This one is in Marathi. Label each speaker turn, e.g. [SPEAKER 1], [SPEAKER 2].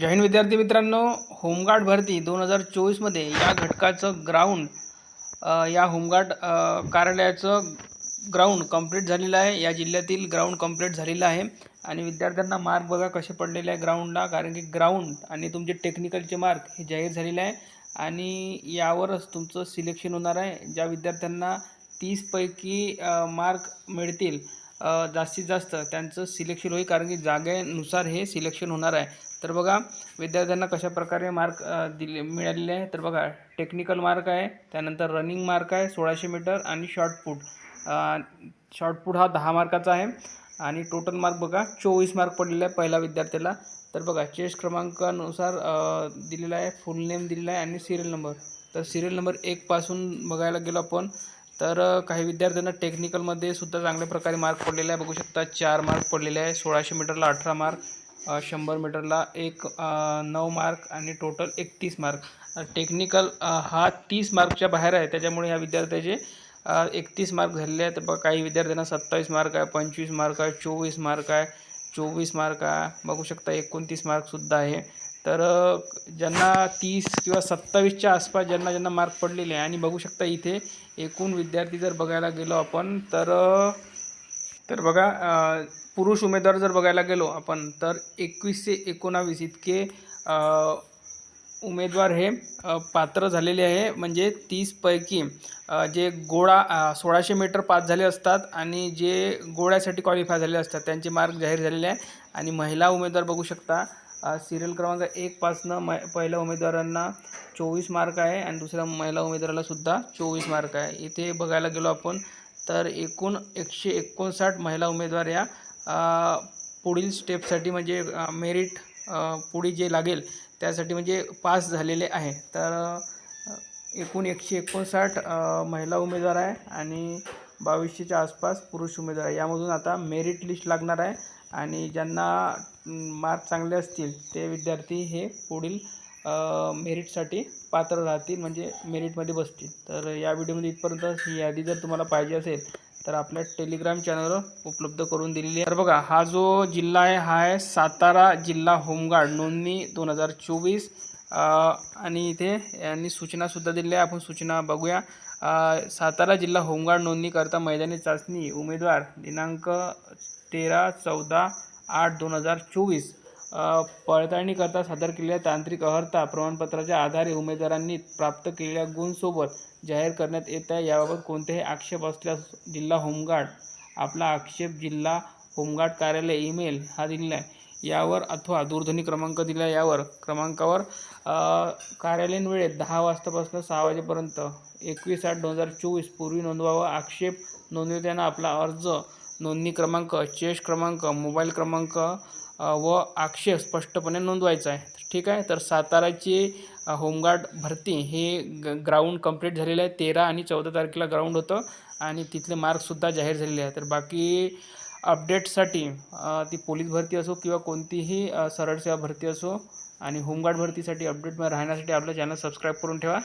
[SPEAKER 1] जैन विद्यार्थी मित्रांनो होमगार्ड भरती दोन हजार चोवीसमध्ये या घटकाचं ग्राउंड या होमगार्ड कार्यालयाचं ग्राउंड कंप्लीट झालेलं आहे. या जिल्ह्यातील ग्राउंड कंप्लीट झालेलं आहे. आणि विद्यार्थ्यांना मार्क बघा कसे पडलेले आहे ग्राउंडला कारण की ग्राउंड आणि तुमचे टेक्निकलचे मार्क हे जाहीर झालेले आहे. आणि यावरच तुमचं सिलेक्शन होणार आहे. ज्या विद्यार्थ्यांना तीसपैकी मार्क मिळतील जास्तीत जास्त त्यांचं सिलेक्शन होईल. कारण की जागेनुसार हे सिलेक्शन होणार आहे. तर बघा विद्यार्थ्यांना कशा प्रकारे मार्क दिले मिळालेले आहे? तर बघा टेक्निकल मार्क आहे त्यानंतर रनिंग मार्क आहे सोळाशे मीटर आणि शॉर्टपुट शॉर्टपुट हा दहा मार्काचा आहे. आणि टोटल मार्क बघा चोवीस मार्क पडलेला आहे पहिल्या विद्यार्थ्याला. तर बघा चेस क्रमांकानुसार दिलेला आहे फुल नेम दिलेला आहे आणि सिरियल नंबर तर सिरियल नंबर एकपासून बघायला गेलो आपण तर काही विद्यार्थ्यांना टेक्निकलमध्ये सुद्धा चांगल्या प्रकारे मार्क पडलेले आहे. बघू शकता चार मार्क पडलेले आहे सोळाशे मीटरला अठरा मार्क शंभर मीटरला एक नऊ मार्क आणि टोटल एकतीस मार्क. टेक्निकल हा तीस मार्कच्या बाहेर आहे. त्याच्यामुळे ह्या विद्यार्थ्याचे एकतीस मार्क झालेले आहेत. तर काही विद्यार्थ्यांना सत्तावीस मार्क आहे पंचवीस मार्क आहे चोवीस मार्क आहे चोवीस मार्क आहे. बघू शकता एकोणतीस मार्कसुद्धा आहे. तर ज्यांना तीस किंवा सत्तावीसच्या आसपास ज्यांना ज्यांना मार्क पडलेले आहे आणि बघू शकता इथे एकूण विद्यार्थी जर बघायला गेलो आपण तर तर बघा पुरुष उमेदवार जर बघायला गेलो आपण तर एकवीस ते एकोणावीस इतके उमेदवार हे पात्र झालेले आहे. म्हणजे तीसपैकी जे गोळा सोळाशे मीटर पास झाले असतात आणि जे गोळ्यासाठी क्वालिफाय झाले असतात त्यांचे मार्क जाहीर झालेले आहे. आणि महिला उमेदवार बघू शकता सिरियल क्रमांक एकपासनं मै पहिल्या उमेदवारांना चोवीस मार्क आहे आणि दुसऱ्या महिला उमेदवाराला सुद्धा चोवीस मार्क आहे. इथे बघायला गेलो आपण तर एकूण एकशे एकोणसाठ महिला उमेदवार या पुढील स्टेपसाठी म्हणजे मेरिट पुढे जे लागेल त्यासाठी म्हणजे पास झालेले आहे. तर एकूण एकशे एकोणसाठ महिला उमेदवार आहे आणि बावीसशेच्या आसपास पुरुष उमेदवार आहे. यामधून आता मेरिट लिस्ट लागणार आहे आणि ज्यांना मार्क चांगले असतील ते विद्यार्थी हे पुढील मेरिटसाठी पात्र राहतील म्हणजे मेरिटमध्ये बसतील. तर या व्हिडिओमध्ये इथपर्यंत ही यादी जर तुम्हाला पाहिजे असेल तर आपल्या टेलिग्राम चॅनलवर उपलब्ध करून दिलेली आहे. तर बघा हा जो जिल्हा आहे हा आहे सातारा जिल्हा होमगार्ड नोंदणी दोन हजार चोवीस. आणि इथे यांनी सूचनासुद्धा दिलेल्या आहे. आपण सूचना बघूया. सातारा जिल्हा होमगार्ड नोंदणीकरता मैदानी चाचणी उमेदवार दिनांक तेरा चौदा आठ दोन हजार चोवीस. पडताळणीकरता सादर केलेल्या तांत्रिक अर्हता प्रमाणपत्राच्या आधारे उमेदवारांनी प्राप्त केलेल्या गुणसोबत जाहीर करण्यात येत आहे याबाबत कोणतेही आक्षेप असल्यास जिल्हा होमगार्ड आपला आक्षेप जिल्हा होमगार्ड कार्यालय ईमेल हा दिलेला आहे. यावर अथवा दूरध्वनी क्रमांक दिला आहे. यावर क्रमांकावर कार्यालयीन वेळेत दहा वाजतापासून सहा वाजेपर्यंत एकवीस आठ दोन हजार चोवीस पूर्वी नोंदवावा आक्षेप नोंदवताना आपला अर्ज नोंदणी क्रमांक चेस क्रमांक मोबाईल क्रमांक व आक्षेप स्पष्टपणे नोंदवायचा आहे. ठीक आहे? तर साताराची होमगार्ड भरती हे ग ग्राउंड कंप्लीट झालेलं आहे. तेरा आणि चौदा तारखेला ग्राउंड होतं आणि तिथले मार्क्ससुद्धा जाहीर झालेले आहे तर बाकी अपडेटसाठी ती पोलीस भरती असो किंवा कोणतीही सरळ सेवा भरती असो आणि होमगार्ड भरतीसाठी अपडेट राहण्यासाठी आपलं चॅनल सबस्क्राईब करून ठेवा.